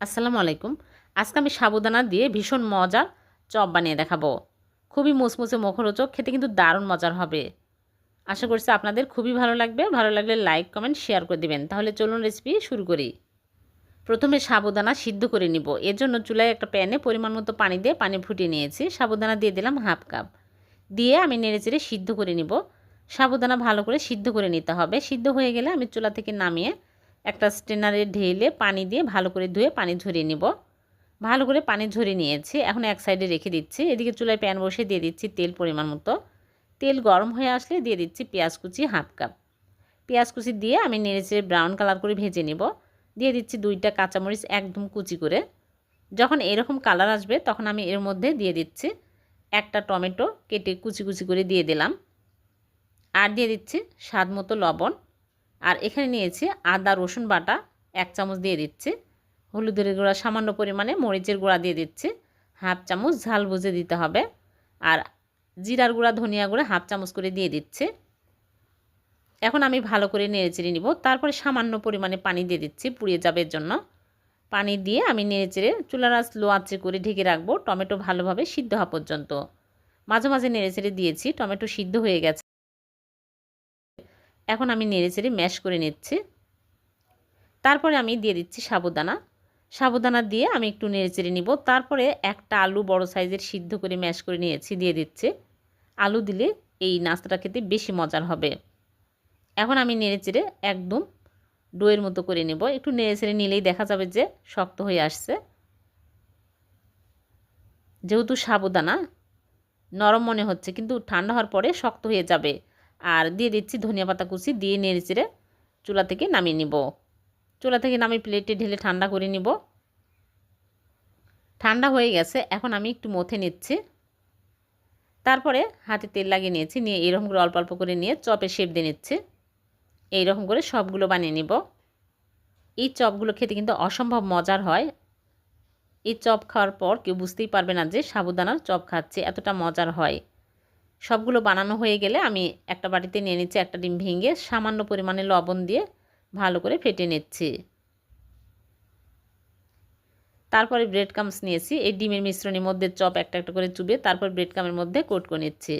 আসসালামু আলাইকুম। আজকে আমি সাবুদানা দিয়ে ভীষণ মজার চপ বানিয়ে দেখাবো। খুবই মুসমুসে মুখরোচক, খেতে কিন্তু দারুণ মজার হবে। আশা করছি আপনাদের খুবই ভালো লাগবে। ভালো লাগলে লাইক, কমেন্ট, শেয়ার করে দিবেন। তাহলে চলুন রেসিপি শুরু করি। প্রথমে সাবুদানা সিদ্ধ করে নিব। এর জন্য চুলায় একটা প্যানে পরিমাণ মতো পানি দিয়ে পানি ফুটিয়ে নিয়েছি। সাবুদানা দিয়ে দিলাম হাফ কাপ। দিয়ে আমি নেড়েচেড়ে সিদ্ধ করে নিব। সাবুদানা ভালো করে সিদ্ধ করে নিতে হবে। সিদ্ধ হয়ে গেলে আমি চুলা থেকে নামিয়ে একটা স্টেনারে ঢেলে পানি দিয়ে ভালো করে ধুয়ে পানি ঝরিয়ে নিব। ভালো করে পানি ঝরিয়ে নিয়েছি। এখন এক সাইডে রেখে দিচ্ছি। এদিকে চুলায় প্যান বসে দিয়ে দিচ্ছি তেল পরিমাণ মতো। তেল গরম হয়ে আসলে দিয়ে দিচ্ছি পেঁয়াজ কুচি হাফ কাপ। পেঁয়াজ কুচি দিয়ে আমি নেড়েচেড়ে ব্রাউন কালার করে ভেজে নিব। দিয়ে দিচ্ছি দুইটা কাঁচামরিচ একদম কুচি করে। যখন এরকম কালার আসবে তখন আমি এর মধ্যে দিয়ে দিচ্ছি একটা টমেটো কেটে কুচি কুচি করে দিয়ে দিলাম। আর দিয়ে দিচ্ছি স্বাদ মতো লবণ। আর এখানে নিয়েছি আদা, রসুন বাটা এক চামচ দিয়ে দিচ্ছি। হলুদের গুঁড়া সামান্য পরিমাণে মরিচের গুঁড়া দিয়ে দিচ্ছি। হাফ চামচ ঝাল বুঝে দিতে হবে। আর জিরার গুঁড়া, ধনিয়া গুঁড়া হাফ চামচ করে দিয়ে দিচ্ছি। এখন আমি ভালো করে নেড়ে চেড়ে নিব। তারপরে সামান্য পরিমাণে পানি দিয়ে দিচ্ছি পুড়িয়ে যাবে জন্য। পানি দিয়ে আমি নেড়ে চেড়ে চুলার আঁচ লো আঁচে করে ঢেকে রাখব। টমেটো ভালোভাবে সিদ্ধ হওয়া পর্যন্ত। মাঝে মাঝে নেড়ে চেড়ে দিয়েছি। টমেটো সিদ্ধ হয়ে গেছে। এখন আমি নেড়ে চেড়ে ম্যাশ করে নিচ্ছি। তারপরে আমি দিয়ে দিচ্ছি সাবুদানা। সাবুদানা দিয়ে আমি একটু নেড়ে চেড়ে নিব। তারপরে একটা আলু বড় সাইজের সিদ্ধ করে ম্যাশ করে নিয়েছি, দিয়ে দিচ্ছে। আলু দিলে এই নাস্তাটা খেতে বেশি মজার হবে। এখন আমি নেড়ে চেড়ে একদম ডোয়ের মতো করে নেব। একটু নেড়ে চেড়ে নিলেই দেখা যাবে যে শক্ত হয়ে আসছে। যেহেতু সাবুদানা নরম মনে হচ্ছে, কিন্তু ঠান্ডা হওয়ার পরে শক্ত হয়ে যাবে। আর দিয়ে দিচ্ছি ধনিয়া পাতা কুচি, দিয়ে নেড়ে চেড়ে চুলা থেকে নামিয়ে নিব। চুলা থেকে নামিয়ে প্লেটে ঢেলে ঠান্ডা করে নিব। ঠান্ডা হয়ে গেছে, এখন আমি একটু মথে নিচ্ছি। তারপরে হাতে তেল লাগিয়ে নিয়েছি, নিয়ে এরকম করে অল্প অল্প করে নিয়ে চপে শেপ দিয়ে নিচ্ছি। এইরকম করে সবগুলো বানিয়ে নিব। এই চপগুলো খেতে কিন্তু অসম্ভব মজার হয়। এই চপ খাওয়ার পর কেউ বুঝতেই পারবে না যে সাবুদানার চপ খাচ্ছে, এতটা মজার হয়। সবগুলো বানানো হয়ে গেলে আমি একটা বাটিতে নিয়ে নিচ্ছি একটা ডিম ভেঙে সামান্য পরিমাণে লবণ দিয়ে ভালো করে ফেটে নিচ্ছি। তারপরে ব্রেড কামস নিয়েছি, এই ডিমের মিশ্রণের মধ্যে চপ একটা একটা করে চুবে তারপর ব্রেড কামের মধ্যে কোট করে নিচ্ছি।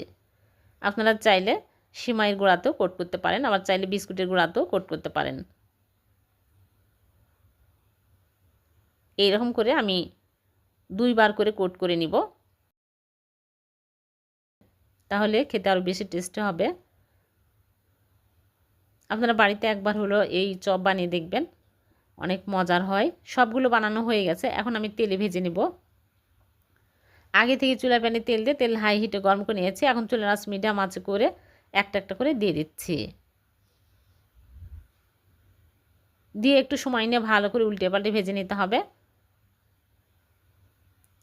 আপনারা চাইলে সিমাইয়ের গুঁড়াতেও কোট করতে পারেন, আবার চাইলে বিস্কুটের গুঁড়াতেও কোট করতে পারেন। এইরকম করে আমি দুইবার করে কোট করে নিব। তাহলে খেতে আরও বেশি টেস্টি হবে। আপনারা বাড়িতে একবার হলো এই চপ বানিয়ে দেখবেন। অনেক মজার হয়। সবগুলো বানানো হয়ে গেছে। এখন আমি তেলে ভেজে নিব। আগে থেকে চুলা প্যানে তেল দিয়ে তেল হাই হিটে গরম করে নিয়েছি। এখন চুলার আঁচ মিডিয়াম আঁচে করে একটা একটা করে দিয়ে দিচ্ছি। দিয়ে একটু সময় নিয়ে ভালো করে উল্টে পাল্টে ভেজে নিতে হবে।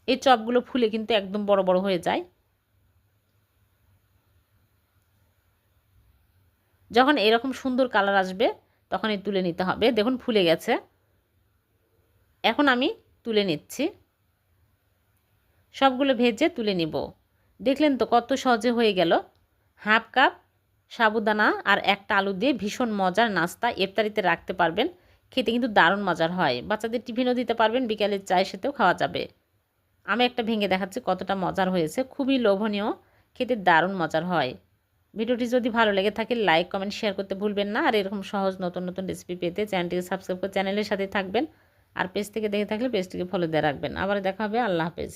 এই চপগুলো ফুলে কিন্তু একদম বড় বড় হয়ে যায়। যখন এরকম সুন্দর কালার আসবে, তখনই তুলে নিতে হবে। দেখুন, ফুলে গেছে। এখন আমি তুলে নিচ্ছি। সবগুলো ভেজে তুলে নিব। দেখলেন তো কত সহজে হয়ে গেল। হাফ কাপ সাবুদানা আর একটা আলু দিয়ে ভীষণ মজার নাস্তা। ইফতারিতে রাখতে পারবেন। খেতে কিন্তু দারুণ মজার হয়। বাচ্চাদের টিফিনও দিতে পারবেন, বিকালের চায়ের সাথেও খাওয়া যাবে। আমি একটা ভেঙে দেখাচ্ছি কতটা মজার হয়েছে। খুবই লোভনীয়। খেতে দারুণ মজার হয়। ভিডিওটি যদি ভালো লেগে থাকে লাইক কমেন্ট শেয়ার করতে ভুলবেন না। আর এরকম সহজ নতুন নতুন রেসিপি পেতে চ্যানেলটিকে সাবস্ক্রাইব করে চ্যানেলের সাথে থাকবেন। আর পেজ থেকে দেখে থাকলে পেজটিকে ফলো দিয়ে রাখবেন। আবার দেখা হবে। আল্লাহ হাফেজ।